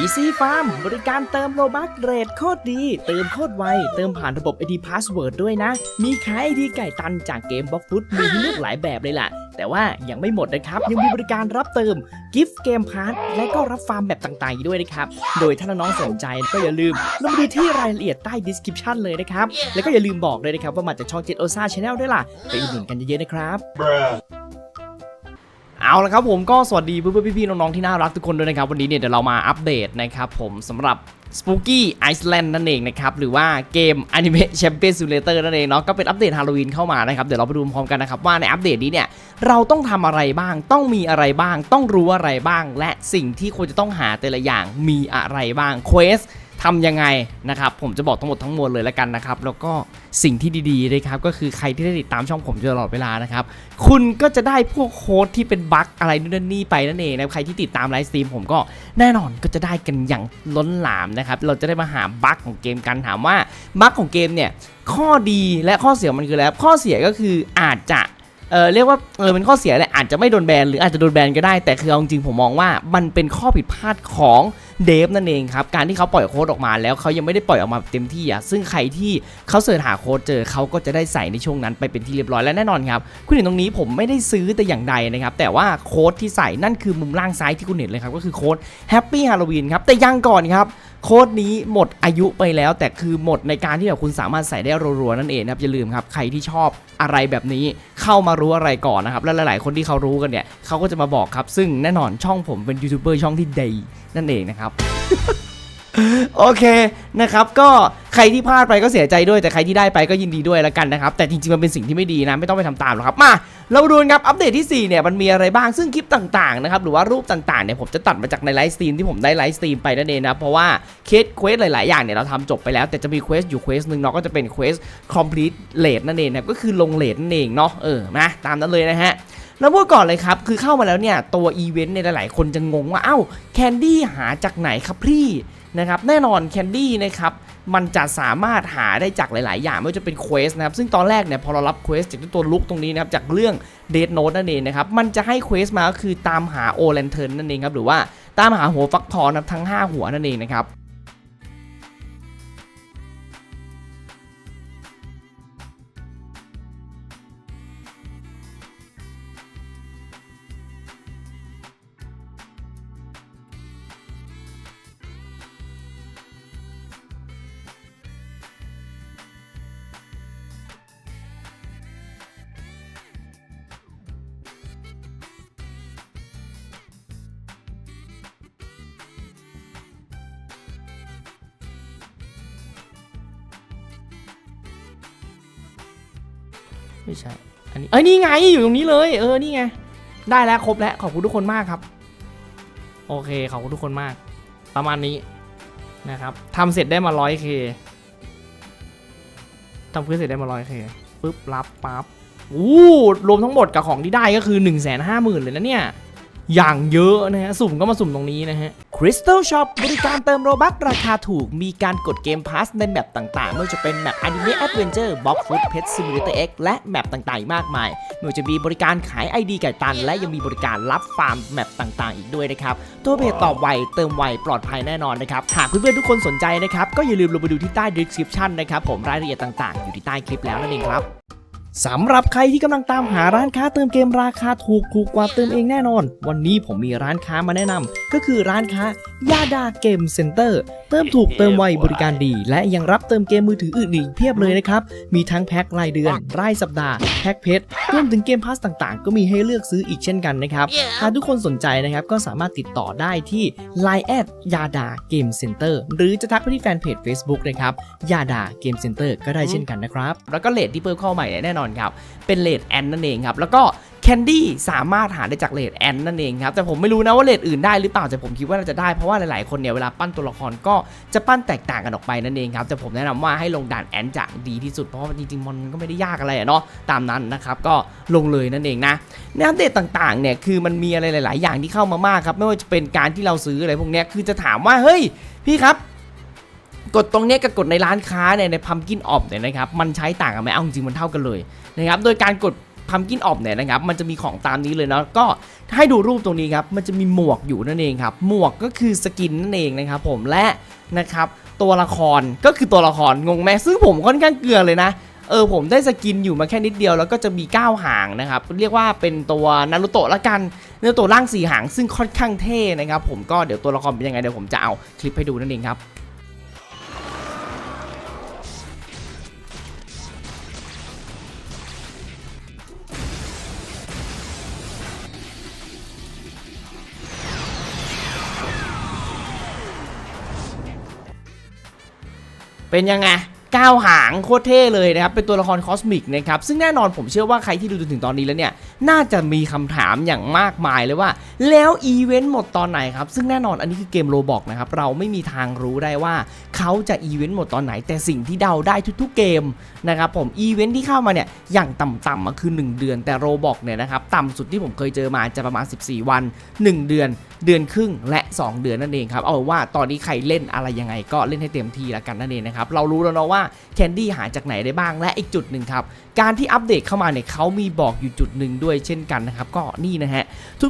Easy Farm บริการเติมโลบัคเรทโคตรดี เติมโคตรไว เติมผ่านระบบ ID Password ด้วยนะ มีขาย ID ไก่ตันจากเกมบล็อกฟุตมีให้เลือกหลายแบบเลยล่ะ แต่ว่ายังไม่หมดนะครับ ยังมีบริการรับเติมกิฟต์เกมพาร์ทและก็รับฟาร์มแบบต่างๆอีกด้วยนะครับ โดยถ้าน้องๆสนใจก็อย่าลืมลงดูที่รายละเอียดใต้ description เลยนะครับ แล้วก็อย่าลืมบอกเลยนะครับว่ามาจากช่อง Jet Osa Channel ด้วยล่ะไปอุดหนุนกันเยอะๆนะครับ Bruh. เอาละครับผมก็สวัสดีเพื่อนๆพี่ๆน้องๆที่น่ารักทุกคนด้วยนะครับ วันนี้เนี่ยเดี๋ยวเรามาอัปเดตนะครับผมสำหรับ Spooky Iceland นั่นเองนะครับ หรือว่าเกม Anime Champion Simulator นั่นเองเนาะก็เป็นอัปเดตฮาโลวีนเข้ามานะครับ เดี๋ยวเราไปดูพร้อมกันนะครับ ว่าในอัปเดตนี้เนี่ย เราต้องทำอะไรบ้าง ต้องมีอะไรบ้าง ต้องรู้อะไรบ้าง และสิ่งที่ควรจะต้องหาแต่ละอย่างมีอะไรบ้างเควส ทำยังไงนะครับ ผมจะบอกทั้งหมดทั้งมวลเลยแล้วกันนะครับ แล้วก็สิ่งที่ดีๆนะครับ ก็คือใครที่ได้ติดตามช่องผมตลอดเวลานะครับ คุณก็จะได้พวกโค้ดที่เป็นบั๊กอะไรนู่นนี่ไปนั่นเองนะใครที่ติดตามไลฟ์สตรีมผมก็แน่นอนก็จะได้กันอย่างล้นหลามนะครับ เราจะได้มาหาบั๊กของเกมกันถามว่าบั๊กของเกมเนี่ยข้อดีและข้อเสียมันคืออะไรข้อเสียก็คืออาจจะเออเรียกว่าเออเป็นข้อเสียแหละอาจจะไม่โดนแบนหรืออาจจะโดนแบนก็ได้แต่คือเอาจริงผมมองว่ามันเป็นข้อผิดพลาดของ เดฟนั่นเองครับ การที่เขาปล่อยโค้ดออกมาแล้วเขายังไม่ได้ปล่อยออกมาเต็มที่อะซึ่งใครที่เขาเสิร์ชหาโค้ดเจอเขาก็จะได้ใส่ในช่วงนั้นไปเป็นที่เรียบร้อยและแน่นอนครับคุณเห็นตรงนี้ผมไม่ได้ซื้อแต่อย่างใดนะครับแต่ว่าโค้ดที่ใส่นั่นคือมุมล่างซ้ายที่คุณเห็นเลยครับก็คือโค้ด Happy Halloween ครับแต่ยังก่อนครับ โค้ดนี้หมดอายุไปแล้ว แต่คือหมดในการที่แบบคุณสามารถใส่ได้รัวๆนั่นเองนะครับอย่าลืมครับใครที่ชอบอะไรแบบนี้เข้ามารู้อะไรก่อนนะครับและหลาย ๆ คนที่เขารู้กันเนี่ยเขาก็จะมาบอกครับ ซึ่งแน่นอนช่องผมเป็นยูทูบเบอร์ช่องที่ดีนั่นเองนะครับ โอเคนะครับก็ใครที่พลาดไปก็เสียใจด้วยแต่ใครที่ได้ไปก็ยินดีด้วยแล้วกันนะครับ แต่จริงๆมันเป็นสิ่งที่ไม่ดีนะ ไม่ต้องไปทำตามหรอกครับมาเราดูนครับอัปเดตที่ 4 เนี่ยมันมีอะไรบ้างซึ่งคลิปต่างๆนะครับหรือว่ารูปต่างๆเนี่ยผมจะตัดมาจากในไลฟ์สตรีมที่ผมได้ไลฟ์สตรีมไปนั่นเองนะเพราะว่าเคสเควสหลายๆ อย่างเนี่ยเราทำจบไปแล้ว แต่จะมีเควสอยู่เควสหนึ่งเนาะก็จะเป็นเควส complete rate นั่นเองนะก็คือลงเลทนั่นเองเนาะเออมาตามนั้นเลยนะฮะแล้วพูดก่อนเลยครับ คือเข้ามาแล้วเนี่ยตัวอีเวนต์เนี่ยหลายๆ คนจะงงว่า เอ้า แคนดี้หาจากไหนครับพี่ นะครับแน่นอนแคนดี้นะครับมันจะสามารถหาได้จากหลาย ๆ อย่างไม่ว่าจะเป็นเควสนะครับซึ่งตอนแรกเนี่ยพอเรารับเควสจากตัวลุกตรงนี้นะครับจากเรื่องเดทโนดนั่นเองนะครับมันจะให้เควสมาก็คือตามหาโอแลนเทิร์นนั่นเองครับหรือว่าตามหาหัวฟักทองนะครับทั้ง 5 หัวนั่นเองนะครับ ไม่ใช่ อันนี้ เอ้ยนี่ไงอยู่ตรงนี้เลย เออนี่ไง ได้แล้วครบแล้วขอบคุณทุกคนมากครับ โอเคขอบคุณทุกคนมาก ประมาณนี้นะครับทำเสร็จได้มา 100k ทำเพื่อเสร็จได้มา 100k ปึ๊บรับปั๊บอู้รวมทั้งหมดกับของที่ได้ก็คือ 1 5 0 0 0 0เลยนะเนี่ย อย่างเยอะนะฮะ สุ่มก็มาสุ่มตรงนี้นะฮะ Crystal Shop บริการเติมโรบัคราคาถูก มีการกดเกมพาสในแมปต่างๆ ไม่ว่าจะเป็นแมป Anime Adventure Box Food Pet Simulator X และแมปต่างๆ มากมายไม่ว่าจะมีบริการขาย ID ไก่ตัน และยังมีบริการรับฟาร์มแมปต่างๆ อีกด้วยนะครับ ตัวเพจตอบไว เติมไว ปลอดภัยแน่นอนนะครับ หากเพื่อนๆ ทุกคนสนใจนะครับ ก็อย่าลืมลงไปดูที่ใต้ description นะครับ ผมรายละเอียดต่างๆ อยู่ที่ใต้คลิปแล้วนั่นเองครับ สำหรับใครที่กำลังตามหาร้านค้าเติมเกมราคาถูกถูกกว่าเติมเองแน่นอน วันนี้ผมมีร้านค้ามาแนะนำก็คือร้านค้ายาดาเกมเซ็นเตอร์เติมถูกเติมไวบริการดี และยังรับเติมเกมมือถืออื่นอีกเพียบเลยนะครับ มีทั้งแพ็ครายเดือน รายสัปดาห์ แพ็คเพชรรวมถึงเกมพาสต่างๆ ก็มีให้เลือกซื้ออีกเช่นกันนะครับ หากทุกคนสนใจนะครับก็สามารถติดต่อได้ที่ Line แอดยาดาเกมเซ็นเตอร์หรือจะทักไปที่แฟนเพจ Facebook นะครับยาดาเกมเซ็นเตอร์ก็ได้เช่นกันนะครับแล้วก็เลทที่เพิ่มเข้าใหม่เนี่ยแน่นอนครับ เป็นเลดแอนนั่นเองครับ แล้วก็แคนดี้สามารถหาได้จากเลดแอนนั่นเองครับ แต่ผมไม่รู้นะว่าเลดอื่นได้หรือเปล่าแต่ผมคิดว่าน่าจะได้เพราะว่าหลายๆคนเนี่ยเวลาปั้นตัวละครก็จะปั้นแตกต่างกันออกไปนั่นเองครับแต่ผมแนะนำว่าให้ลงด่านแอนจะดีที่สุดเพราะว่าจริงๆมันก็ไม่ได้ยากอะไรอะเนาะตามนั้นนะครับก็ลงเลยนั่นเองนะในอัปเดตต่างๆเนี่ยคือมันมีอะไรหลาย ๆ อย่างที่เข้ามามากครับไม่ว่าจะเป็นการที่เราซื้ออะไรพวกนี้คือจะถามว่าเฮ้ยพี่ครับ กดตรงนี้กับกดในร้านค้าเนี่ยในพัมกินออฟเนี่ยนะครับมันใช้ต่างกันไหมเอาจริงมันเท่ากันเลยนะครับโดยการกดพัมกินออบเนี่ยนะครับมันจะมีของตามนี้เลยเนาะก็ให้ดูรูปตรงนี้ครับมันจะมีหมวกอยู่นั่นเองครับหมวกก็คือสกินนั่นเองนะครับผมและนะครับตัวละครก็คือตัวละครงงไหมซึ่งผมค่อนข้างเกลือเลยนะเออผมได้สกินอยู่มาแค่นิดเดียวแล้วก็จะมี 9 หางนะครับ เรียกว่าเป็นตัวนารูโตะละกันนารูโตะร่างสีหางซึ่งค่อนข้างเท่นะครับผมก็เดี๋ยวตัวละครเป็นยังไงเดี๋ยวผมจะเอาคลิปให้ดูนั่นเองครับ เป็นยังไง ก้าวหางโคตรเท่เลยนะครับเป็นตัวละครคอสมิกนะครับซึ่งแน่นอนผมเชื่อว่าใครที่ดูจนถึงตอนนี้แล้วเนี่ยน่าจะมีคำถามอย่างมากมายเลยว่า แล้วอีเวนต์หมดตอนไหนครับซึ่งแน่นอนอันนี้คือเกมโรบอกนะครับเราไม่มีทางรู้ได้ว่าเขาจะอีเวนต์หมดตอนไหน แต่สิ่งที่เดาได้ทุกๆเกมนะครับผมอีเวนต์ที่เข้ามาเนี่ยอย่างต่ำๆมาคือ 1 เดือนแต่โรบอกเนี่ยนะครับต่ำสุดที่ผมเคยเจอมาจะประมาณ 14 วัน 1 เดือนเดือนครึ่งและ 2 เดือนนั่นเองครับเอาว่าตอนนี้ใครเล่นอะไรยังไงก็เล่นให้เต็มที่ละกันนั่นเองนะครับเรารู้แล้วเนาะว่าแคนดี้หาจากไหนได้บ้างและอีกจุดหนึ่งครับการที่อัปเดตเข้ามาเนี่ยเขามีบอกอยู่จุดหนึ่งด้วยเช่นกันนะครับก็นี่นะฮะ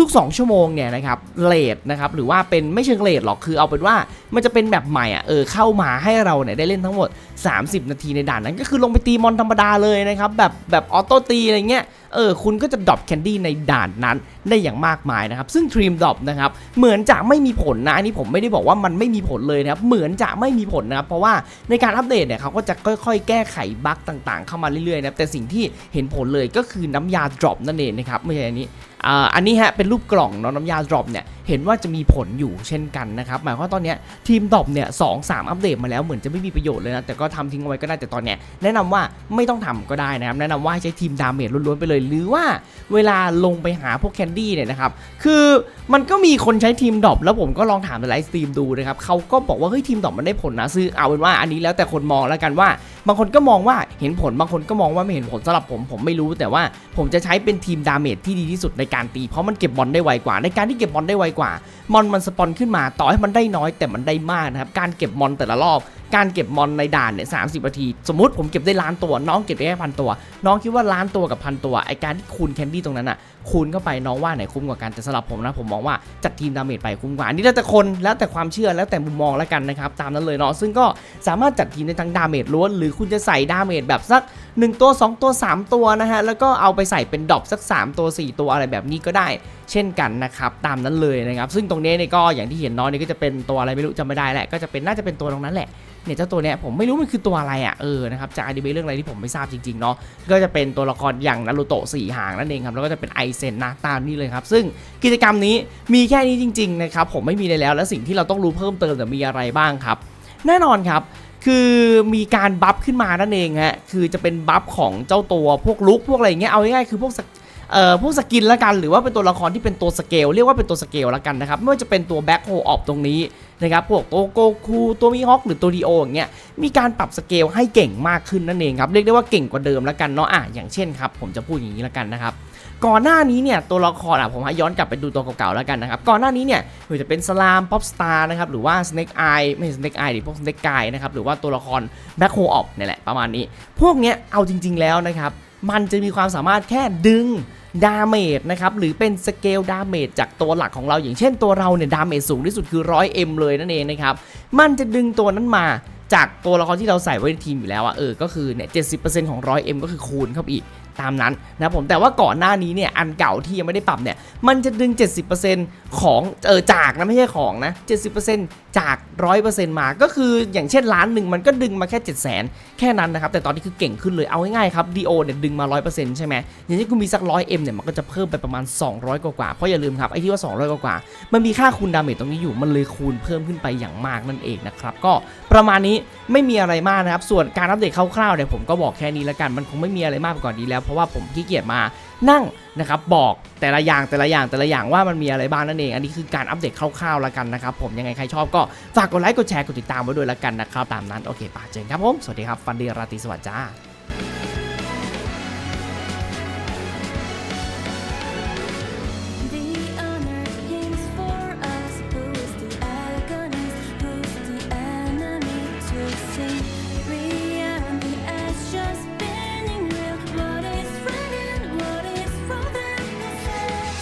ทุก ๆ 2 ชั่วโมงเนี่ยนะครับเลทนะครับหรือว่าเป็นไม่เชิงเลทหรอกคือเอาเป็นว่ามันจะเป็นแบบใหม่อะเออเข้ามาให้เราเนี่ยได้เล่นทั้งหมด 30 นาทีในด่านนั้นก็คือลงไปตีมอนธรรมดาเลยนะครับแบบแบบออโต้ตีอะไรเงี้ย เออคุณก็จะดรอปแคนดี้ในด่านนั้นได้อย่างมากมายนะครับซึ่งทรีมดรอปนะครับเหมือนจะไม่มีผลนะอันนี้ผมไม่ได้บอกว่ามันไม่มีผลเลยนะครับเหมือนจะไม่มีผลนะครับเพราะว่าในการอัปเดตเนี่ยเขาก็จะค่อยๆ แก้ไขบั๊กต่างๆ เข้ามาเรื่อยๆนะครับแต่สิ่งที่เห็นผลเลยก็คือน้ำยาดรอปนั่นเองนะครับไม่ใช่อันนี้ อ่าอันนี้ฮะเป็นรูปกล่องเนาะน้ำยาดรอปเนี่ยเห็นว่าจะมีผลอยู่เช่นกันนะครับหมายความว่าตอนนี้ทีมดรอปเนี่ยสองสามอัปเดตมาแล้วเหมือนจะไม่มีประโยชน์เลยนะแต่ก็ทำทิ้งเอาไว้ก็ได้แต่ตอนเนี้ยแนะนำว่าไม่ต้องทำก็ได้นะครับแนะนำว่าให้ใช้ทีมดาเมจล้วนๆไปเลย หรือว่าเวลาลงไปหาพวกแคนดี้เนี่ยนะครับคือมันก็มีคนใช้ทีมดรอปแล้วผมก็ลองถามในไลฟ์สตรีมดูนะครับเขาก็บอกว่าเฮ้ยทีมดรอปมันได้ผลนะซื้อเอาเป็นว่าอันนี้แล้วแต่คนมองแล้วกันว่า บางคนก็มองว่าเห็นผลบางคนก็มองว่าไม่เห็นผลสำหรับผมผมไม่รู้แต่ว่าผมจะใช้เป็นทีมดาเมจที่ดีที่สุดในการตี เพราะมันเก็บบอลได้ไวกว่า ในการที่เก็บบอลได้ไวกว่ามอนมันสปอนขึ้นมาต่อให้มันได้น้อยแต่มันได้มากนะครับการเก็บมอนแต่ละรอบ การเก็บมอนในด่านเนี่ยสานาที สมมติผมเก็บได้ล้านตัว น้องเก็บได้แค่พันตัว น้องคิดว่าล้านตัวกับพันตัวไอการที่คูณแคนดี้ตรงนั้นอะคูณเข้าไปน้องว่าไหนคุ้มกว่ากันแต่สำหรับผมนะผมมองว่าจัดทีมดาเมจไปคุ้มกว่าอันนี้แล้วแต่คนแล้วแต่ความเชื่อแล้วแต่มุมมองแล้วกันนะครับตามนั้นเลยเนาะซึ่งก็สามารถจัดทีมได้ทั้งดาเมจล้วนหรือคุณจะใส่ดาเมจแบบสัก 1 ตัว 2 ตัว 3 ตัวนะฮะแล้วก็เอาไปใส่เป็นดรอปสัก 3 ตัว 4 ตัวอะไรแบบนี้ก็ได้ เช่นกันนะครับตามนั้นเลยนะครับซึ่งตรงนี้เนี่ยก็อย่างที่เห็นน้อยนี่ก็จะเป็นตัวอะไรไม่รู้จำไม่ได้แหละก็จะเป็นน่าจะเป็นตัวตรงนั้นแหละเนี่ยเจ้าตัวเนี้ยผมไม่รู้มันคือตัวอะไรอะเออนะครับจากอนิเมะเรื่องอะไรที่ผมไม่ทราบจริงๆเนาะก็จะเป็นตัวละครอย่างนารูโตะสี่หางนั่นเองครับแล้วก็จะเป็นไอเซนนะตามนี้เลยครับ ซึ่งกิจกรรมนี้มีแค่นี้จริงๆนะครับผมไม่มีเลยแล้วและสิ่งที่เราต้องรู้เพิ่มเติมแต่มีอะไรบ้างครับ แน่นอนครับคือมีการบัฟขึ้นมานั่นเองฮะคือจะเป็นบัฟของเจ้าตัวพวกลุกพวกอะไรเงี้ยเอาง่ายๆคือพวกสก เอ่อพวกสกินละกันหรือว่าเป็นตัวละครที่เป็นตัวสเกลเรียกว่าเป็นตัวสเกลละกันนะครับไม่ว่าจะเป็นตัวแบ็คโฮออฟตรงนี้นะครับพวกตัวโกคูตัวมีฮอกหรือตัวดีโออย่างเงี้ยมีการปรับสเกลให้เก่งมากขึ้นนั่นเองครับเรียกได้ว่าเก่งกว่าเดิมละกันเนาะอะอย่างเช่นครับผมจะพูดอย่างนี้ละกันนะครับก่อนหน้านี้เนี่ยตัวละครอะผมให้ย้อนกลับไปดูตัวเก่าๆแล้วกันนะครับก่อนหน้านี้เนี่ยไม่ว่าจะเป็นสลามป๊อปสตาร์นะครับหรือว่า Snake Eye ไม่ใช่ Snake Eye ดิพวก Snake Guy นะครับหรือว่าตัวละคร Black Hole Op เนี่ยแหละประมาณนี้ พวกเนี้ยเอาจริง ๆแล้วนะครับ มันจะมีความสามารถแค่ดึงดาเมจนะครับหรือเป็นสเกลดาเมจจากตัวหลักของเราอย่างเช่นตัวเราเนี่ยดาเมจสูงที่สุดคือ 100M เลยนั่นเองนะครับมันจะดึงตัวนั้นมาจากตัวละครที่เราใส่ไว้ในทีมอยู่แล้วอะเออก็คือเนี่ย70%ของ 100M ก็คือคูณเข้าไปอีก ตามนั้นนะผมแต่ว่าก่อนหน้านี้เนี่ยอันเก่าที่ยังไม่ได้ปรับเนี่ยมันจะดึง 70%ของเออจากนะไม่ใช่ของนะ 70%จาก 100%มาก็คืออย่างเช่นล้านหนึ่งมันก็ดึงมาแค่ 7 0 0 0 0 0แค่นั้นนะครับแต่ตอนนี้คือเก่งขึ้นเลยเอาง่ายๆครับดีโอเนี่ยดึงมา 100%ใช่ไหมอย่างที่คุณมีสัก 100M เนี่ยมันก็จะเพิ่มไปประมาณ 200 กว่าๆเพราะอย่าลืมครับไอ้ที่ว่า 200 กว่าๆมันมีค่าคูณดาเมจตรงนี้อยู่มันเลยคูณเพิ่มขึ้นไปอย่างมากนั่นเองนะครับก็ประมาณนี้ไม่มีอะไรมากนะครับส่วนการอัปเดตคร่าวๆเนี่ยผมก็บอกแค่นี้แล้วกันมันคงไม่มีอะไรมากกว่อนนี้แล้วเพราะว่าผมขี้เกียจมานั่งนะครับบอกแต่ละอย่างแต่ละอย่างแต่ละอย่างว่ามันมีอะไรบ้างนั่นเอง อันนี้คือการอัปเดตคร่าวๆแล้วกันนะครับผมยังไงใครชอบก็ฝากกดไลค์กดแชร์กดติดตามไว้ด้วยแล้วกันนะครับตามนั้นโอเคป่าเจนครับผมสวัสดีครับฟันดีราตรีสวัสดิ์จ้า